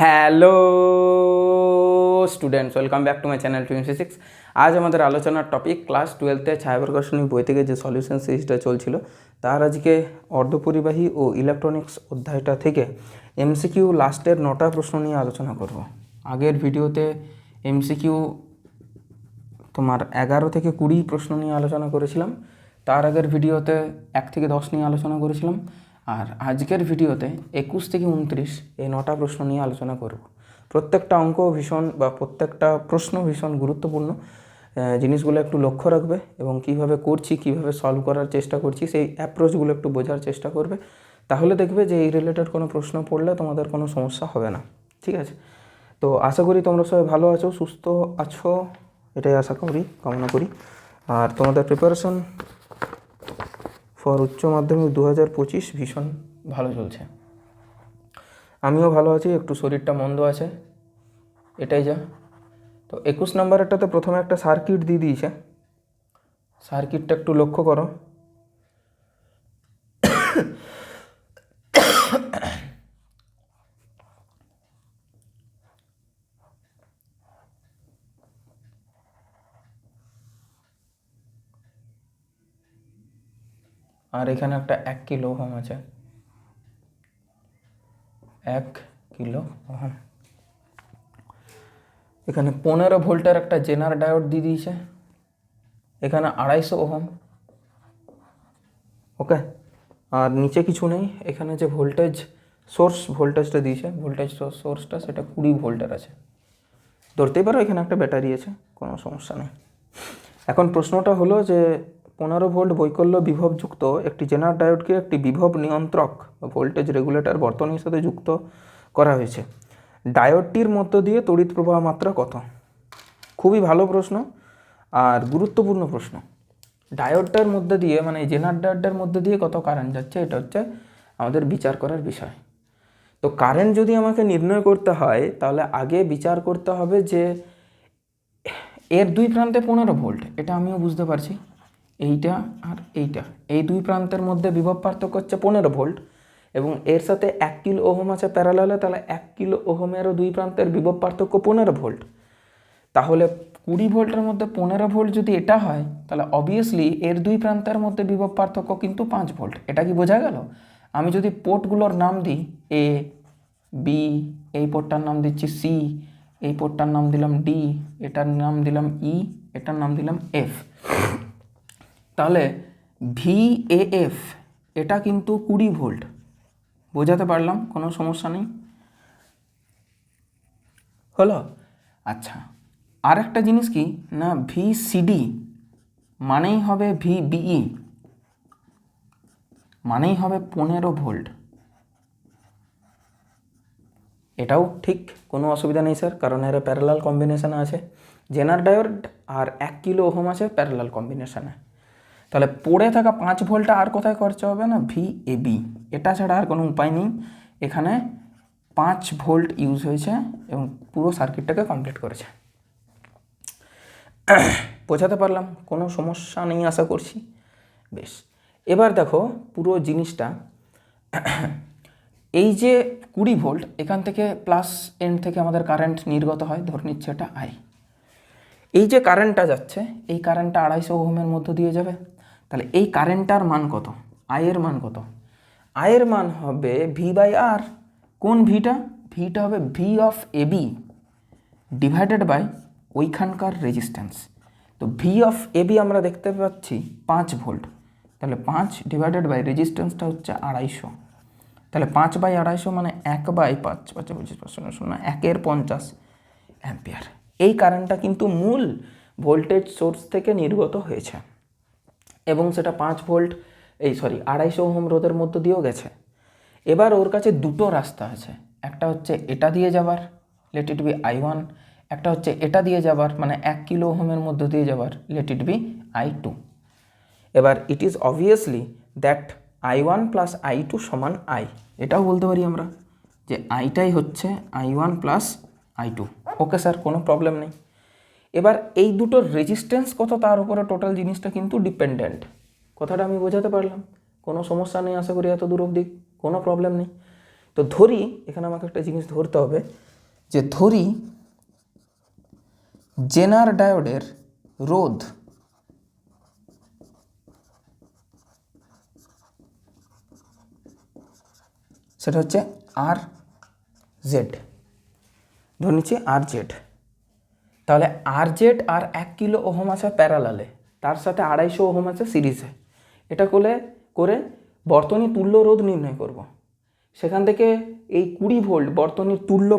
Hello students, welcome back to my channel twenty six. আজ আমাদের আলোচনার টপিক, ক্লাস টুয়েলভে ছায়াপ্রকাশনী বই থেকে যে সলিউশন সিরিজটা চলছিল, তার আজকে অর্ধপরিবাহী ও ইলেকট্রনিক্স অধ্যায়টা থেকে এমসিকিউ লাস্টের নটা প্রশ্ন নিয়ে আলোচনা করব। আগের ভিডিওতে এমসিকিউ তোমার এগারো থেকে কুড়ি প্রশ্ন নিয়ে আলোচনা করেছিলাম, তার আগের ভিডিওতে এক থেকে দশ নিয়ে আলোচনা করেছিলাম। আর আজকের ভিডিওতে একুশ থেকে উনত্রিশ এই নটা প্রশ্ন নিয়ে আলোচনা করব। প্রত্যেকটা অঙ্ক ভীষণ বা প্রত্যেকটা প্রশ্ন ভীষণ গুরুত্বপূর্ণ জিনিসগুলো একটু লক্ষ্য রাখবে এবং কীভাবে করছি, কীভাবে সলভ করার চেষ্টা করছি, সেই অ্যাপ্রোচগুলো একটু বোঝার চেষ্টা করবে। তাহলে দেখবে যে এই রিলেটেড কোনো প্রশ্ন পড়লে তোমাদের কোনো সমস্যা হবে না, ঠিক আছে? তো আশা করি তোমরা সবাই ভালো আছো, সুস্থ আছো, এটাই আশা করি, কামনা করি। আর তোমাদের প্রিপারেশন ফর উচ্চ মাধ্যমিক দু হাজার পঁচিশ ভীষণ ভালো চলছে। আমিও ভালো আছি, একটু শরীরটা মন্দ আছে। এটাই যা। তো একুশ নাম্বারেরটাতে প্রথমে একটা সার্কিট দিয়ে দিয়েছে। সার্কিটটা একটু লক্ষ্য করো। আর এখানে একটা এক কিলো ওহম আছে। এক কিলো ওহম। এখানে পনেরো ভোল্টের একটা জেনার ডায়োড দিয়ে দিয়েছে। এখানে আড়াইশো ওহম। ওকে? আর নিচে কিছু নেই। এখানে যে ভোল্টেজ সোর্স, ভোল্টেজটা দিয়েছে। ভোল্টেজ সোর্সটা সেটা কুড়ি ভোল্টের আছে। ধরতেই পারো এখানে একটা ব্যাটারি আছে, কোনো সমস্যা নেই। এখন প্রশ্নটা হলো যে পনেরো ভোল্ট বৈকল্য বিভবযুক্ত একটি জেনার ডায়োডকে একটি বিভব নিয়ন্ত্রক ভোল্টেজ রেগুলেটর বর্তনীর সাথে যুক্ত করা হয়েছে। ডায়োডটির মধ্য দিয়ে তড়িৎ প্রবাহ মাত্রা কত? খুবই ভালো প্রশ্ন আর গুরুত্বপূর্ণ প্রশ্ন। ডায়োডটার মধ্যে দিয়ে মানে জেনার ডায়োডটার মধ্যে দিয়ে কত কারেন্ট যাচ্ছে, এটা হচ্ছে আমাদের বিচার করার বিষয়। তো কারেন্ট যদি আমাকে নির্ণয় করতে হয়, তাহলে আগে বিচার করতে হবে যে এর দুই প্রান্তে পনেরো ভোল্ট, এটা আমিও বুঝতে পারছি। এইটা আর এইটা। এই দুই প্রান্তের মধ্যে বিভব পার্থক্য হচ্ছে পনেরো ভোল্ট এবং এর সাথে এক কিলো ওহম আছে প্যারালালে তাহলে এক কিলো ওহমেরও দুই প্রান্তের বিভব পার্থক্য পনেরো ভোল্ট। তাহলে কুড়ি ভোল্টের মধ্যে পনেরো ভোল্ট যদি এটা হয়, তাহলে অবভিয়াসলি এর দুই প্রান্তের মধ্যে বিভব পার্থক্য কিন্তু পাঁচ ভোল্ট। এটা কি বোঝা গেল? আমি যদি পোর্টগুলোর নাম দিই এ বি এই পোর্টটার নাম দিচ্ছি সি এই পোর্টটার নাম দিলাম ডি এটার নাম দিলাম ই এটার নাম দিলাম এফ তাহলে ভি এ এফ এটা কিন্তু কুড়ি ভোল্ট। বোঝাতে পারলাম, কোনো সমস্যা নেই। হলো? আচ্ছা আর একটা জিনিস কি? না ভি সিডি মানেই হবে ভি বিই মানেই হবে পনেরো ভোল্ট। এটাও ঠিক, কোনো অসুবিধা নেই স্যার, কারণ এর প্যারালাল কম্বিনেশানে আছে। জেনার ডায়োড আর এক কিলো ওহম আছে প্যারালাল কম্বিনেশানে তাহলে পড়ে থাকা পাঁচ ভোল্টটা আর কোথায় খরচা হবে না? ভি এ বি এটা ছাড়া আর কোনো উপায় নেই। এখানে পাঁচ ভোল্ট ইউজ হয়েছে এবং পুরো সার্কিটটাকে কমপ্লিট করেছে। বোঝাতে পারলাম, কোনো সমস্যা নেই আশা করছি। বেশ, এবার দেখো পুরো জিনিসটা। এই যে কুড়ি ভোল্ট, এখান থেকে প্লাস এন্ড থেকে আমাদের কারেন্ট নির্গত হয়, ধরে নিচ্ছে এটা আই এই যে কারেন্টটা যাচ্ছে, এই কারেন্টটা আড়াইশো ওহমের মধ্য দিয়ে যাবে। তাহলে এই কারেন্টটার মান কত? আয়ের মান কত? আয়ের মান হবে ভি বাই আর কোন ভিটা ভিটা হবে V of A B divided by ওইখানকার রেজিস্ট্যান্স তো ভি অফ এ বি আমরা দেখতে পাচ্ছি পাঁচ ভোল্ট। তাহলে পাঁচ ডিভাইডেড বাই রেজিস্ট্যান্সটা হচ্ছে আড়াইশো। তাহলে পাঁচ বাই আড়াইশো মানে এক বাই পাঁচ। পাঁচ পঁচিশ পাঁচ শূন্য শূন্য একের পঞ্চাশ অ্যাম্পিয়ার। এই কারেন্টটা কিন্তু মূল ভোল্টেজ সোর্স থেকে নির্গত হয়েছে। এবং সেটা পাঁচ ভোল্ট, এই সরি, আড়াইশো ওহম রোধের মধ্য দিয়েও গেছে। এবার ওর কাছে দুটো রাস্তা আছে। একটা হচ্ছে এটা দিয়ে যাবার let it be I one একটা হচ্ছে এটা দিয়ে যাবার মানে এক কিলো ওহমের মধ্য দিয়ে যাবার let it be I two এবার it is obviously that I one plus I two সমান আই এটাও বলতে পারি আমরা যে আইটাই হচ্ছে I one plus I two okay sir কোনো প্রবলেম নেই। এবার এই দুটোর রেজিস্ট্যান্স কত তার উপরে টোটাল জিনিসটা কিন্তু ডিপেন্ডেন্ট কথাটা আমি বোঝাতে পারলাম। কোনো সমস্যা নেই, আশা করি এত দূর অবধি। কোনো প্রবলেম নেই। তো ধরি, এখানে আমাকে একটা জিনিস ধরতে হবে, যে ধরি জেনার ডায়োডের রোধ সেটা হচ্ছে আর জেড ধরে নিচ্ছি আর জেড তাহলে আর জেড আর এক কিলো ওহম আছে প্যারালালে, তার সাথে আড়াইশো ওহম আছে সিরিজে এটা করলে, করে বর্তনী তুল্য রোধ নির্ণয় করব। সেখান থেকে এই কুড়ি ভোল্ট বর্তনীর তুল্য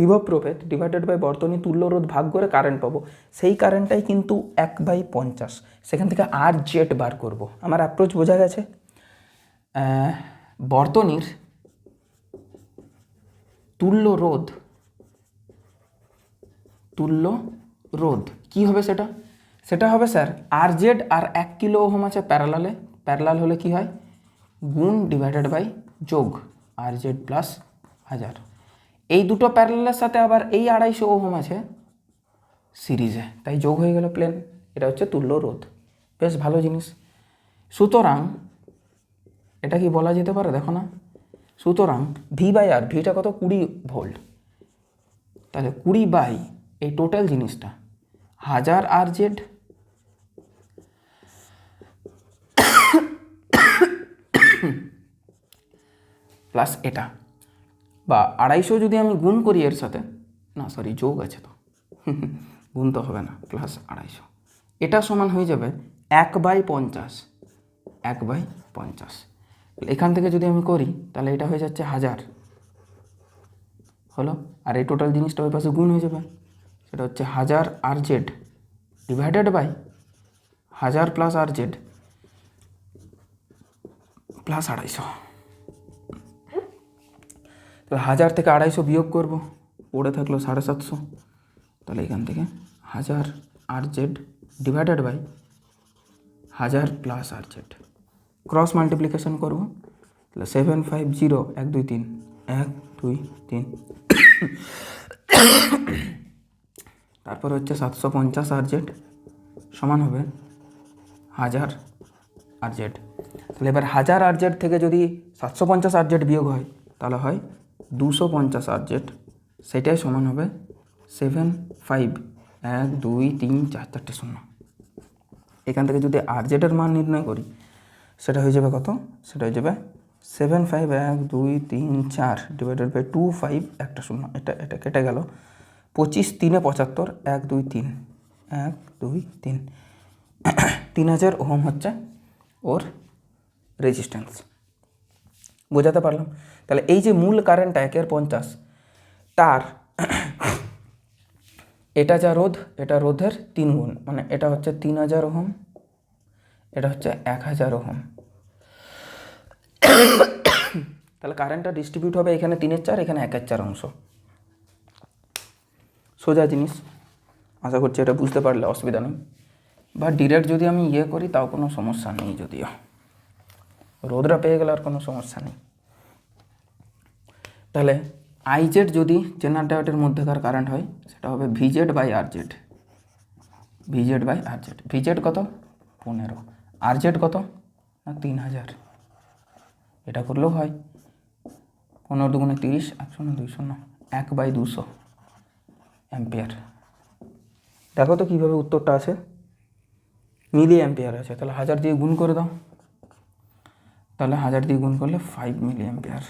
বিভব প্রভেদ ডিভাইডেড বাই বর্তনী তুল্য রোধ ভাগ করে কারেন্ট পাবো সেই কারেন্টটাই কিন্তু এক বাই পঞ্চাশ সেখান থেকে আর জেড বার করব। আমার অ্যাপ্রোচ বোঝা গেছে বর্তনীর তুল্য রোধ তুল্য রোধ। কি হবে সেটা? সেটা হবে স্যার আর জেড আর এক কিলো ওহম আছে প্যারালালে প্যারালাল হলে কি হয়? গুণ ডিভাইডেড বাই যোগ আর জেড প্লাস হাজার। এই দুটো প্যারালালের সাথে আবার এই আড়াইশো ওহম আছে সিরিজে। তাই যোগ হয়ে গেল প্লেন এটা হচ্ছে তুল্য রোধ। বেশ ভালো জিনিস। সুতরাং, এটা কি বলা যেতে পারে? দেখো না। সুতরাং ভি বাই আর ভিটা কত? কুড়ি ভোল্ট তাহলে কুড়ি বাই এই টোটাল জিনিসটা। হাজার আর জেড প্লাস এটা বা আড়াইশো যদি আমি গুণ করি এর সাথে, না সরি যোগ আছে তো। গুণ তো হবে না প্লাস আড়াইশো। এটা সমান হয়ে যাবে এক বাই পঞ্চাশ। এক বাই পঞ্চাশ। এখান থেকে যদি আমি করি, তাহলে এটা হয়ে যাচ্ছে হাজার। হলো? আর এই টোটাল জিনিসটা ওই পাশে গুণ হয়ে যাবে। সেটা হচ্ছে হাজার আর জেড ডিভাইডেড বাই হাজার প্লাস আর জেড প্লাস আড়াইশো। তাহলে হাজার থেকে আড়াইশো বিয়োগ করব, পড়ে থাকল সাড়ে সাতশো। তাহলে এখান থেকে হাজার আর জেড ডিভাইডেড বাই হাজার plus R Z cross multiplication করব, তাহলে সেভেন ফাইভ জিরো এক দুই তিন, এক দুই তিন। তারপর হচ্ছে সাতশো পঞ্চাশ আর জেড সমান হবে হাজার আর জেড। তাহলে এবার হাজার আর জেড থেকে যদি সাতশো পঞ্চাশ আর জেড বিয়োগ হয়, তাহলে হয় দুশো পঞ্চাশ আর জেড। সেটাই সমান হবে সেভেন ফাইভ, এক, দুই, তিন, চার, চারটে শূন্য। এখান থেকে যদি আর জেডের মান নির্ণয় করি, সেটা হয়ে যাবে কত? সেটা হয়ে যাবে সেভেন ফাইভ, এক, দুই, তিন, চার ডিভাইডেড বাই টু ফাইভ একটা শূন্য। এটা এটা কেটে গেল। পঁচিশ তিনে পঁচাত্তর, এক, দুই, তিন। এক, দুই, তিন। তিন হাজার ওহম হচ্ছে ওর রেজিস্ট্যান্স বোঝাতে পারলাম? তাহলে এই যে মূল কারেন্ট একের পঞ্চাশ, তার এটা যা রোধ, এটা রোধের তিন গুণ। মানে এটা হচ্ছে তিন হাজার ওহম, এটা হচ্ছে এক হাজার ওহম। তাহলে কারেন্টটা ডিস্ট্রিবিউট হবে এখানে তিনের চার, এখানে একের চার অংশ। সোজা জিনিস। আশা করছি এটা বুঝতে পারলে অসুবিধা নেই। বা ডিরেক্ট যদি আমি ইয়ে করি, তাও কোনো সমস্যা নেই যদিও। রোদরা পেয়ে গেলে আর কোনো সমস্যা নেই। তাহলে আইজেড যদি জেনার ডায়োডের মধ্যেকার কারেন্ট হয়, সেটা হবে V Z by R Z V Z by R Z V Z কত? পনেরো। আর জেড কত? না, তিন হাজার। এটা করলেও হয়। পনেরো দুগুণে তিরিশ এক শূন্য দুই শূন্য এক বাই দুশো। অ্যাম্পিয়ার। দেখো তো কীভাবে উত্তরটা আছে। মিলি অ্যাম্পিয়ার আছে, তাহলে হাজার দিয়ে গুণ করে দাও। তাহলে হাজার দিয়ে গুণ করলে five milli ampere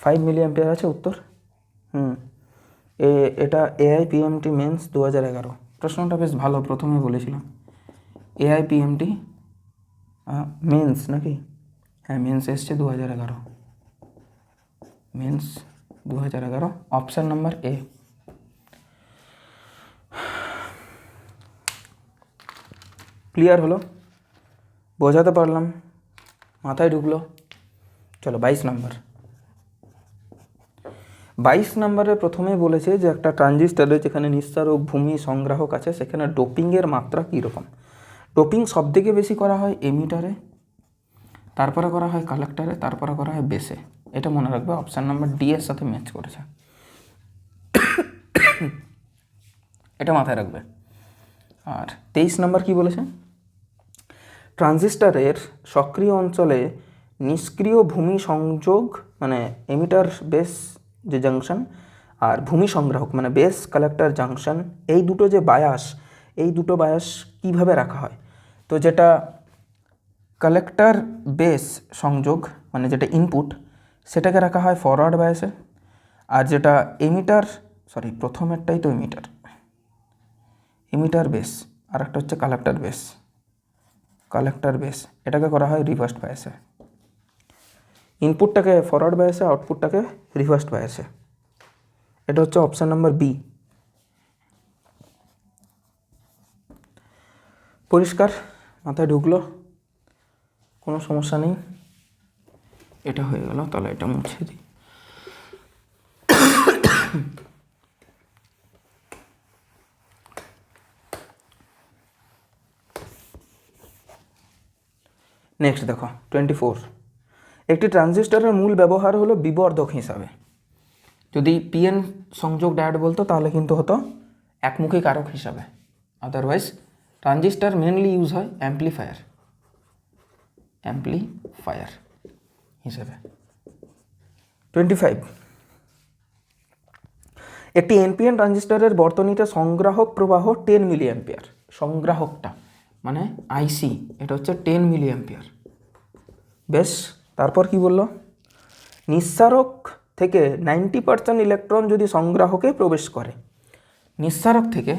five milli ampere আছে উত্তর? হুম। এ, এটা এআই পিএমটি মেন্স দু হাজার এগারো। প্রশ্নটা বেশ ভালো প্রথমে বলেছিলাম। এআই পিএমটি মেন্স নাকি? হ্যাঁ মেন্স এসছে দু হাজার এগারো। মেন্স দু হাজার এগারো। অপশান নাম্বার এ ক্লিয়ার হলো। বোঝাতে পারলাম। মাথায় ঢুকলো। চলো, বাইশ নাম্বার বাইশ নম্বরে প্রথমে বলেছে যে, একটা ট্রানজিস্টারে যেখানে নিঃসার ও ভূমি সংগ্রাহক আছে, সেখানে ডোপিংয়ের মাত্রা কীরকম? ডোপিং সব থেকে বেশি করা হয় এমিটারে। তারপরে করা হয় কালেক্টারে তারপরে করা হয় বেসে এটা মনে রাখবে অপশান নাম্বার ডি এর সাথে ম্যাচ করেছে। এটা মাথায় রাখবে। আর তেইশ নম্বর কি বলেছে? ট্রানজিস্টারের সক্রিয় অঞ্চলে নিষ্ক্রিয় ভূমি সংযোগ মানে এমিটার বেস যে জাংশন আর ভূমি সংগ্রাহক মানে বেস কালেক্টর জাংশন এই দুটো যে বায়াস এই দুটো বায়াস কীভাবে রাখা হয়? তো যেটা কালেক্টর বেস সংযোগ মানে যেটা ইনপুট সেটাকে রাখা হয় ফরওয়ার্ড বায়াসে আর যেটা এমিটার সরি প্রথমেরটাই তো এমিটার এমিটার বেস আর একটা হচ্ছে কালেক্টর বেস কালেক্টর বেস এটাকে করা হয় রিভার্স বায়াসে ইনপুটটাকে ফরওয়ার্ড বায়াসে আউটপুটটাকে রিভার্স বায়াসে এটা হচ্ছে অপশান নাম্বার বি পরিষ্কার, মাথায় ঢুকলো। কোনো সমস্যা নেই। এটা হয়ে গেল, তাহলে এটা মুছে দিই। নেক্সট দেখো টোয়েন্টি ফোর একটি ট্রানজিস্টরের মূল ব্যবহার হলো বিবর্ধক হিসাবে। যদি পিএন সংযোগ ডায়োড বলতো, তাহলে কিন্তু হতো একমুখী কারক হিসাবে। আদারওয়াইজ ট্রানজিস্টার মেনলি ইউজ হয় অ্যাম্পলিফায়ার অ্যাম্পলিফায়ার হিসেবে টোয়েন্টি ফাইভ একটি এনপিএন ট্রানজিস্টরের বর্তনীতে সংগ্রাহক প্রবাহ টেন মিলি অ্যাম্পিয়ার সংগ্রাহকটা মানে আইসি এটা হচ্ছে টেন মিলি অ্যাম্পিয়ার বেশ, তারপর কি বলল? নিঃসারক থেকে নাইনটি পার্সেন্ট ইলেকট্রন যদি সংগ্রাহকে প্রবেশ করে, নিঃসারক থেকে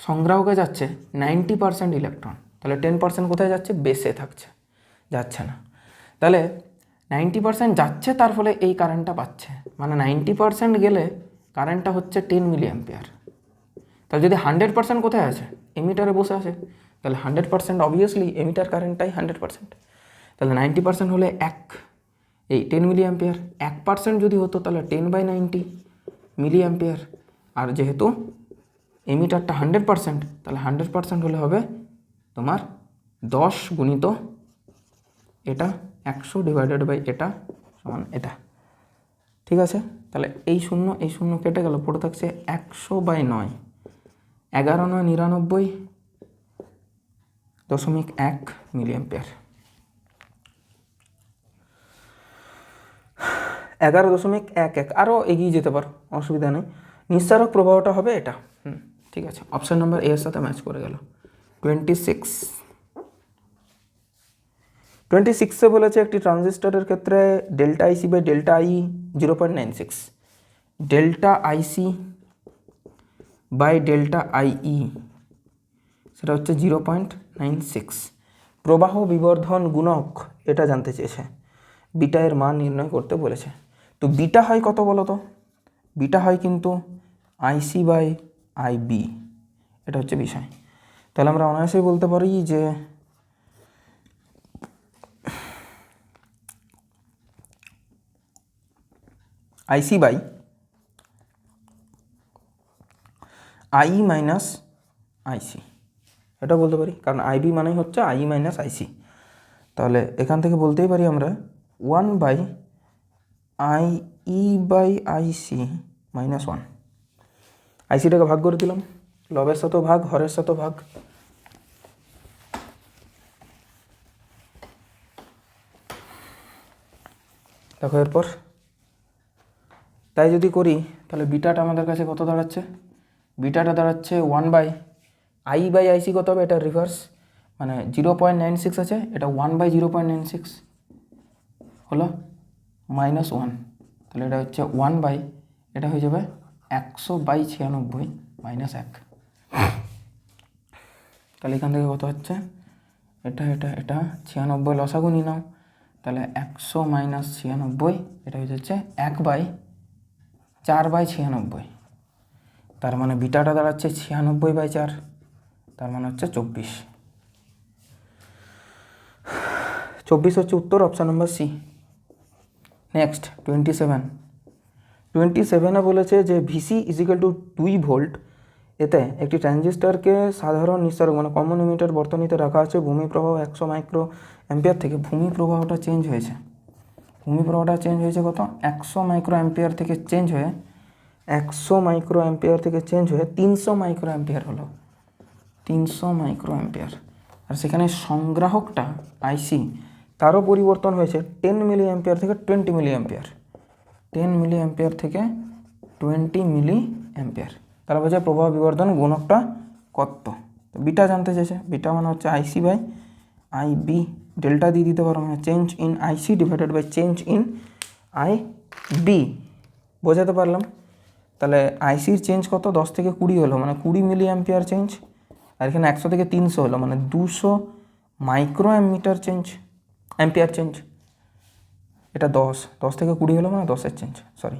সংগ্রাহকে যাচ্ছে নাইনটি পার্সেন্ট ইলেকট্রন তাহলে টেন পার্সেন্ট কোথায় যাচ্ছে? বেসে থাকছে। যাচ্ছে না। তাহলে নাইনটি পার্সেন্ট যাচ্ছে, তার ফলে এই কারেন্টটা পাচ্ছে। মানে নাইনটি পার্সেন্ট গেলে কারেন্টটা হচ্ছে টেন মিলি অ্যাম্পিয়ার তাহলে যদি হান্ড্রেড পার্সেন্ট কোথায় আছে? এমিটারে বসে আছে। তাহলে হান্ড্রেড পার্সেন্ট অবভিয়াসলি এমিটার কারেন্টটাই হান্ড্রেড পার্সেন্ট তাহলে নাইনটি পার্সেন্ট হলে এক। এই টেন মিলি অ্যাম্পিয়ার এক পার্সেন্ট যদি হতো তাহলে ten by ninety milli ampere আর যেহেতু এমিটারটা হান্ড্রেড পার্সেন্ট তাহলে হান্ড্রেড পার্সেন্ট হলে হবে তোমার দশ গুণিত এটা একশো ডিভাইডেড বাই এটা সমান এটা। ঠিক আছে? তাহলে এই শূন্য এই শূন্য কেটে গেল, পড়ে থাকছে একশো বাই নয়। এগারো নয়, নিরানব্বই, দশমিক এক মিলি অ্যাম্পিয়ার এগারো দশমিক এক এক আরও এগিয়ে যেতে পারো, অসুবিধা নেই। নিঃসারক প্রবাহটা হবে এটা। হুম, ঠিক আছে। অপশান নাম্বার এর সাথে ম্যাচ করে গেল। টোয়েন্টি সিক্স টোয়েন্টি সিক্সে বলেছে একটি ট্রানজিস্টরের ক্ষেত্রে delta IC by delta I zero point nine six delta IC by delta IE সেটা হচ্ছে জিরো পয়েন্ট নাইন সিক্স প্রবাহ বিবর্ধন গুণক, এটা জানতে চেয়েছে। বিটা এর মান নির্ণয় করতে বলেছে। তো বিটা হয় কত বলো তো বিটা হয় কিন্তু আইসি বাই আইবি এটা হচ্ছে বিষয়। তাহলে আমরা অনায়াসেই বলতে পারি যে IC by I minus IC এটা বলতে পারি, কারণ আইবি মানেই হচ্ছে আই মাইনাস আইসি তাহলে এখান থেকে বলতেই পারি আমরা one by I E by IC minus one আইসিটাকে ভাগ করে দিলাম। লবের সাথেও ভাগ, হরের সাথেও ভাগ। দেখো এরপর। তাই যদি করি, তাহলে বিটাটা আমাদের কাছে কত দাঁড়াচ্ছে? বিটাটা দাঁড়াচ্ছে one by I by IC কত হবে? এটা রিভার্স মানে জিরো পয়েন্ট নাইন সিক্স আছে, এটা one by zero point nine six হলো মাইনাস ওয়ান তাহলে এটা হচ্ছে ওয়ান বাই এটা হয়ে যাবে একশো বাই ছিয়ানব্বই মাইনাস এক। তাহলে এখান থেকে কত হচ্ছে? এটা এটা এটা, ছিয়ানব্বই লসাগু নিয়ে নাও। তাহলে একশো মাইনাস ছিয়ানব্বই, এটা হয়ে যাচ্ছে এক বাই চার বাই ছিয়ানব্বই। তার মানে বিটাটা দাঁড়াচ্ছে ছিয়ানব্বই বাই চার, তার মানে হচ্ছে চব্বিশ। চব্বিশ হচ্ছে উত্তর অপশান নম্বর C next twenty seven twenty সেভেনে বলেছে যে ভিসি ইজিক্যাল টু দুই ভোল্ট এতে একটি ট্রানজিস্টারকে সাধারণ নিঃসারক মানে কমন ইমিটার বর্তনীতে রাখা আছে। ভূমি প্রবাহ একশো মাইক্রো অ্যাম্পিয়ার থেকে ভূমি প্রবাহটা চেঞ্জ হয়েছে। ভূমি প্রবাহটা চেঞ্জ হয়েছে কত? একশো মাইক্রো অ্যাম্পিয়ার থেকে চেঞ্জ হয়ে একশো মাইক্রো অ্যাম্পিয়ার থেকে চেঞ্জ হয়ে তিনশো মাইক্রো অ্যাম্পিয়ার হলো। তিনশো মাইক্রো অ্যাম্পিয়ার। আর সেখানে সংগ্রাহকটা আইসি তারও পরিবর্তন হয়েছে টেন মিলি অ্যাম্পিয়ার থেকে twenty milli ampere ten milli ampere থেকে টোয়েন্টি মিলি অ্যাম্পিয়ার তাহলে বলছে প্রবাহ বিবর্ধন গুণকটা কত তো বিটা জানতে চেয়েছে। বিটা মানে হচ্ছে IC by I B delta দিয়ে দিতে পারো মানে change in IC divided by change in I B বোঝাতে পারলাম। তাহলে আইসির চেঞ্জ কত? দশ থেকে কুড়ি হলো। মানে কুড়ি মিলি অ্যাম্পিয়ার চেঞ্জ আর এখানে একশো থেকে তিনশো হলো। মানে দুশো micro ammeter change ampere change এটা দশ। দশ থেকে কুড়ি হলো মানে দশের চেঞ্জ সরি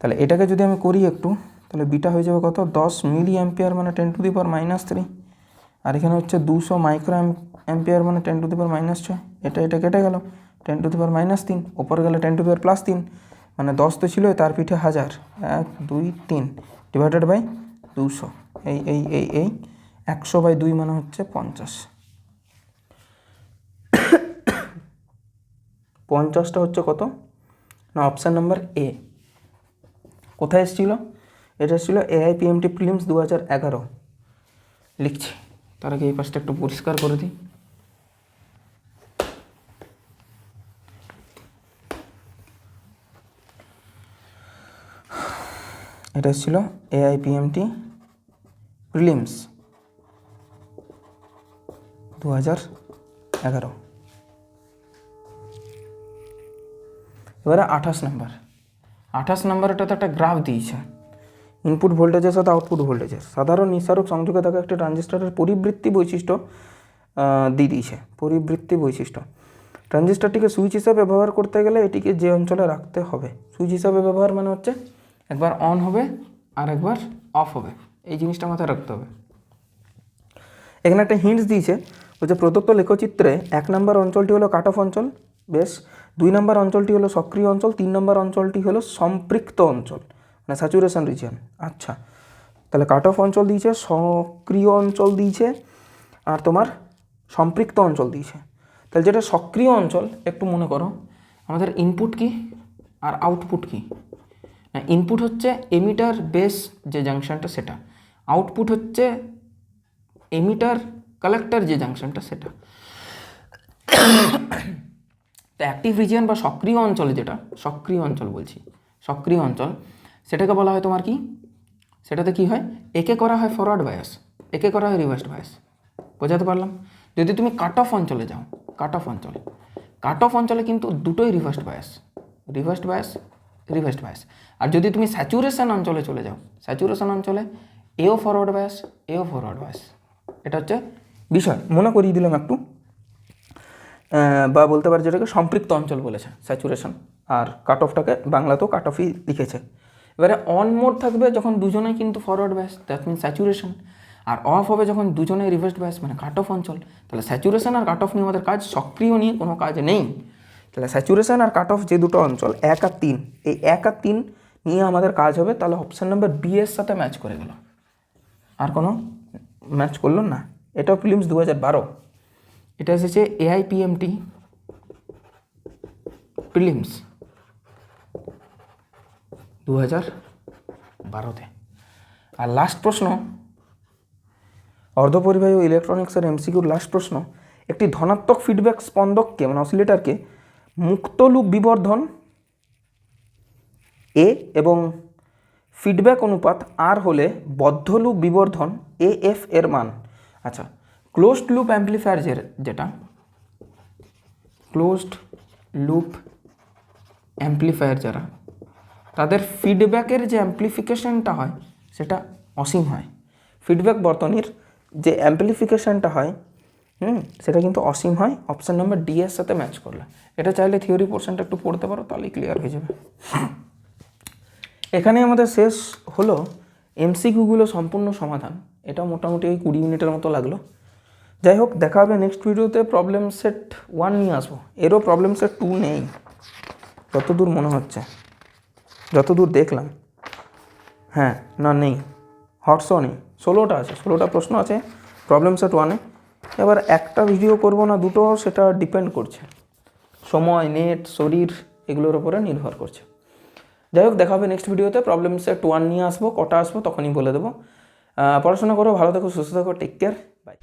তাহলে এটাকে যদি আমি করি একটু তাহলে বিটা হয়ে যাবে কত? দশ মিলি অ্যাম্পিয়ার মানে ten to the power minus three আর এখানে হচ্ছে দুশো মাইক্রো অ্যাম্পিয়ার মানে ten to the power minus ছয়। এটা এটা কেটে গেল। Ten to the power minus তিন। ওপরে গেলে ten to the power plus তিন। মানে দশ তো ছিল তার পিঠে হাজার। এক, দুই, তিন। ডিভাইডেড বাই দুশো। এই এই এই এই। একশো বাই দুই মানে হচ্ছে পঞ্চাশ। পঞ্চাশটা হচ্ছে কত? না অপশান নাম্বার এ কোথায় এসেছিল? এটা এসেছিল এআইপিএমটি প্রিলিমস দু হাজার এগারো। লিখছি। তার আগে এই পাশটা একটু পরিষ্কার করে দিই। এটা এসেছিল এআইপিএমটি প্রিলিমস দু হাজার এগারো। এবারে আঠাশ নাম্বার। আঠাশ নাম্বারটাতে একটা গ্রাফ দিয়েছে। ইনপুট ভোল্টেজের সাথে আউটপুট ভোল্টেজের সাধারণ নিঃসারক সংযোগে থাকা একটা ট্রানজিস্টরের পরিবৃত্তি বৈশিষ্ট্য দিয়ে দিয়েছে। পরিবৃত্তি বৈশিষ্ট্য। ট্রানজিস্টরটিকে সুইচ হিসাবে ব্যবহার করতে গেলে এটিকে যে অঞ্চলে রাখতে হবে সুইচ হিসাবে ব্যবহার মানে হচ্ছে একবার অন হবে আর একবার অফ হবে। এই জিনিসটা মাথায় রাখতে হবে। এখানে একটা হিন্টস দিয়েছে বলছে প্রদত্ত লেখচিত্রে এক নম্বর অঞ্চলটি হলো কাট অফ অঞ্চল, বেশ। দুই নম্বর অঞ্চলটি হলো সক্রিয় অঞ্চল, তিন নম্বর অঞ্চলটি হলো সম্পৃক্ত অঞ্চল। মানে স্যাচুরেশন রিজিয়ন আচ্ছা তাহলে কাট অফ অঞ্চল দিয়েছে, সক্রিয় অঞ্চল দিয়েছে, আর তোমার সম্পৃক্ত অঞ্চল দিয়েছে। তাহলে যেটা সক্রিয় অঞ্চল, একটু মনে করো, আমাদের ইনপুট কি আর আউটপুট কি? না ইনপুট হচ্ছে এমিটার বেস যে জাংশনটা সেটা। আউটপুট হচ্ছে এমিটার কালেক্টার যে জাংশনটা সেটা। তো অ্যাক্টিভ রিজিয়ন বা সক্রিয় অঞ্চলে যেটা, সক্রিয় অঞ্চল বলছি। সক্রিয় অঞ্চল সেটাকে বলা হয় তোমার কি? সেটাতে কি হয়? একে করা হয় ফরওয়ার্ড বায়াস একে করা হয় রিভার্সড বায়াস বোঝাতে পারলাম? যদি তুমি কাট অফ অঞ্চলে যাও কাট অফ অঞ্চলে কাট অফ অঞ্চলে কিন্তু দুটোই reversed bias reversed bias reversed bias আর যদি তুমি স্যাচুরেশন অঞ্চলে চলে যাও স্যাচুরেশন অঞ্চলে এও ফরওয়ার্ড বায়াস এও ফরওয়ার্ড বায়াস এটা হচ্ছে বিষয়। মনে করিয়ে দিলাম একটু। বা বলতে পারে যেটাকে সম্পৃক্ত অঞ্চল বলেছে স্যাচুরেশন আর কাট অফটাকে বাংলাতেও কাট অফই লিখেছে। এবারে অন মোড থাকবে যখন দুজনেই কিন্তু forward bias that mean saturation R off হবে যখন দুজনেই রিভার্সড ব্যাস মানে কাট অফ অঞ্চল তাহলে স্যাচুরেশন আর কাট অফ নিয়ে আমাদের কাজ সক্রিয় নিয়ে কোনো কাজ নেই। তাহলে স্যাচুরেশন আর কাট অফ যে দুটো অঞ্চল, এক আর তিন, এই এক আর তিন নিয়ে আমাদের কাজ হবে, তাহলে অপশান নাম্বার বি এর সাথে ম্যাচ করে গেল। আর কোনো ম্যাচ করল না। এটাও ফিলিমস দু হাজার বারো। এটা এসেছে এআইপিএমটি প্রিলিমস দু হাজার বারোতে। আর লাস্ট প্রশ্ন, অর্ধপরিবাহী ও ইলেকট্রনিক্সের এমসিকিউর লাস্ট প্রশ্ন, একটি ধনাত্মক ফিডব্যাক স্পন্দককে মানে অসিলেটারকে মুক্ত লুপ বিবর্ধন এ এবং ফিডব্যাক অনুপাত আর হলে বদ্ধ লুপ বিবর্ধন এ এফ এর মান। আচ্ছা ক্লোজড লুপ অ্যাম্পলিফায়ার যেটা ক্লোজড লুপ অ্যাম্পলিফায়ার যারা তাদের ফিডব্যাকের যে অ্যাম্পলিফিকেশনটা হয়, সেটা অসীম হয়। ফিডব্যাক বর্তনীর যে অ্যাম্পলিফিকেশনটা হয়, হুম, সেটা কিন্তু অসীম হয়। অপশান নাম্বার ডি এর সাথে ম্যাচ করলে। এটা চাইলে থিওরি পোর্শনটা একটু পড়তে পারো তাহলেই ক্লিয়ার হয়ে যাবে। এখানে আমাদের শেষ হলো এমসিকিউগুলো সম্পূর্ণ সমাধান। এটা মোটামুটি ওই কুড়ি মিনিটের মতো লাগল। যাই হোক, দেখা হবে নেক্সট ভিডিওতে প্রবলেম সেট ওয়ান নিয়ে আসব। এরও প্রবলেম সেট টু নেই। যতদূর মনে হচ্ছে। যতদূর দেখলাম হ্যাঁ না, নেই হটসও নেই, ষোলোটা আছে, ষোলোটা প্রশ্ন আছে প্রবলেম সেট ওয়ানে এবার একটা ভিডিও করব না, দুটো, সেটা ডিপেন্ড করছে। সময় নেট শরীর, এগুলোর উপরে নির্ভর করছে। যাই হোক দেখা হবে নেক্সট ভিডিওতে প্রবলেম সেট ওয়ান নিয়ে আসব, কটা আসব, তখনই বলে দেবো। পড়াশোনা করো, ভালো থেকো, সুস্থ থাকো টেক কেয়ার বাই